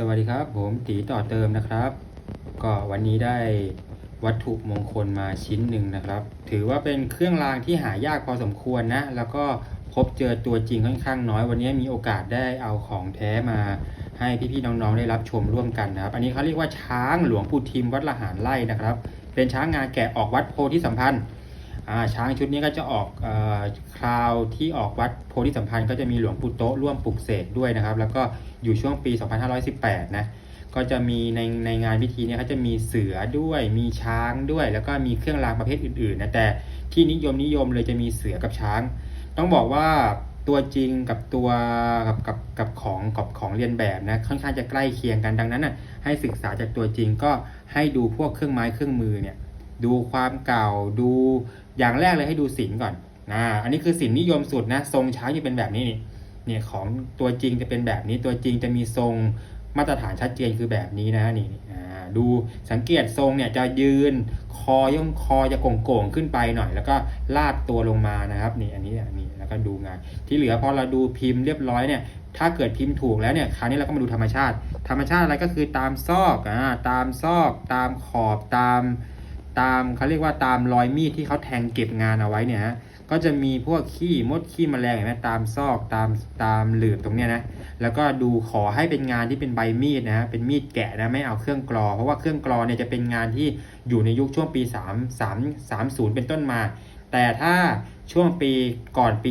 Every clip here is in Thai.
สวัสดีครับ ผมตีต่อเติมนะครับ ก็วันนี้ได้วัตถุมงคลมาชิ้นหนึ่งนะครับ ถือว่าเป็นเครื่องรางที่หายากพอสมควรนะ แล้วก็พบเจอตัวจริงค่อนข้างน้อย วันนี้มีโอกาสได้เอาของแท้มา ให้พี่ๆน้องๆได้รับชมร่วมกันนะครับ อันนี้เขาเรียกว่าช้างหลวงปู่ทิมวัดละหารไร่นะครับ เป็นช้างงาแกะออกวัดโพธิสัมพันธ์ ช้างชุดนี้ก็จะออกอคราวที่ออกวัดโพธิสัมพันธ์ก็จะมีหลวงปู่โตร่วมปลุกเสกด้วยนะครับ แล้วก็อยู่ช่วงปี 2518 นะ ก็จะมีในในงานพิธีเนี่ยเขาจะมีเสือด้วย มีช้างด้วย แล้วก็มีเครื่องรางประเภทอื่นๆนะ แต่ที่นิยมนิยมเลยจะมีเสือกับช้าง ต้องบอกว่าตัวจริงกับตัวกับกับกับของกับของเรียนแบบนะค่อนข้างจะใกล้เคียงกันดังนั้นนะให้ศึกษาจากตัวจริงก็ให้ดูพวกเครื่องไม้เครื่องมือเนี่ย ดูความเก่าดูอย่างแรกเลยให้ดูศิลก่อนนะอันนี้คือศิลนิยมสุดนะทรงช้างจะเป็นแบบนี้นี่เนี่ยของตัวจริงจะเป็นแบบนี้ตัวจริงจะมีทรงมาตรฐานชัดเจนคือแบบนี้นะนี่นี่อ่าดูสังเกตทรงเนี่ยจะยืนคอย่องคอจะโก่งๆขึ้นไปหน่อย แล้วก็ลาดตัวลงมานะครับนี่อันนี้อะนี่แล้วก็ดูงานที่เหลือพอเราดูพิมพ์เรียบร้อยเนี่ยถ้าเกิดพิมพ์ถูกแล้วเนี่ยคราวนี้เราก็มาดูธรรมชาติ ธรรมชาติอะไรก็คือตามซอกอ่าตามซอก ตามขอบตาม ตามเขาเรียกว่าตามรอยมีดที่เขาแทงเก็บงานเอาไว้เนี่ยฮะก็จะมีพวกขี้มดขี้แมลงเห็นไหมตามซอกตามตามหลืบตรงเนี้ยนะแล้วก็ดูขอให้เป็นงานที่เป็นใบมีดนะฮะเป็นมีดแกะนะไม่เอาเครื่องกรอ เพราะว่าเครื่องกรอเนี่ยจะเป็นงานที่อยู่ในยุคช่วงปี 3 3 30 เป็นต้นมา แต่ถ้าช่วงปีก่อนปี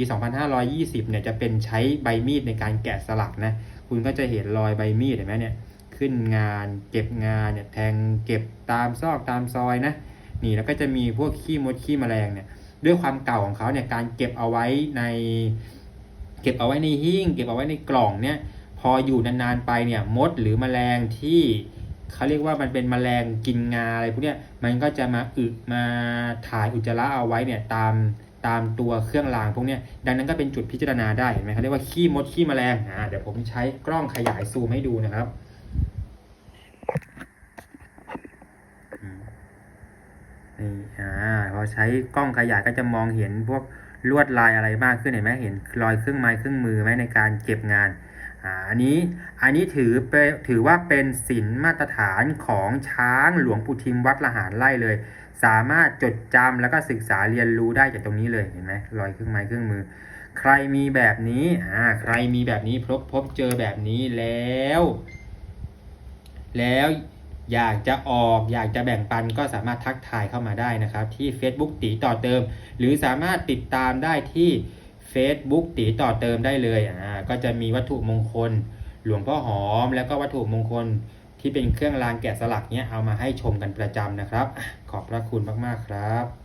2520เนี่ยจะเป็นใช้ใบมีดในการแกะสลักนะคุณก็จะเห็นรอยใบมีดเห็นไหมเนี่ยขึ้นงานเก็บงานเนี่ยแทงเก็บตามซอกตามซอยนะ นี่แล้วก็จะมีพวกขี้มดขี้แมลงเนี่ยด้วยความเก่าของเขาเนี่ยการเก็บเอาไว้ใน เก็บเอาไว้ในหิ้งเก็บเอาไว้ในกล่องเนี่ยพออยู่นานๆไปเนี่ยมดหรือแมลงที่เขาเรียกว่ามันเป็นแมลงกินงาอะไรพวกเนี้ยมันก็จะมาอึมาถ่ายอุจจาระเอาไว้เนี่ยตามตามตัวเครื่องรางพวกเนี้ยดังนั้นก็เป็นจุดพิจารณาได้เห็นไหมเขาเรียกว่าขี้มดขี้แมลงอ่าเดี๋ยวผมใช้กล้องขยายซูมให้ดูนะครับ นี่อ่าพอใช้กล้องขยายก็จะมองเห็นพวกลวดลายอะไรมากขึ้นเห็นไหมเห็นรอยเครื่องไม้เครื่องมือไหมในการเก็บงานอ่าอันนี้อันนี้ถือเป็นถือว่าเป็นศิลมาตรฐานของช้างหลวงปู่ทิมวัดละหารไร่เลย สามารถจดจำแล้วก็ศึกษาเรียนรู้ได้จากตรงนี้เลยเห็นไหมรอยเครื่องไม้เครื่องมือ ใครมีแบบนี้อ่าใครมีแบบนี้พบพบเจอแบบนี้แล้ว แล้ว อยากจะออก อยากจะแบ่งปันก็สามารถทักทายเข้ามาได้นะครับ ที่ Facebook ตีต่อเติม หรือสามารถติดตามได้ที่ Facebook ตีต่อเติมได้เลยอ่าก็จะมีวัตถุมงคล หลวงพ่อหอม แล้วก็วัตถุมงคลที่เป็นเครื่องรางแกะสลักเนี้ยเอามาให้ชมกันประจำนะครับ ขอบพระคุณมากๆครับ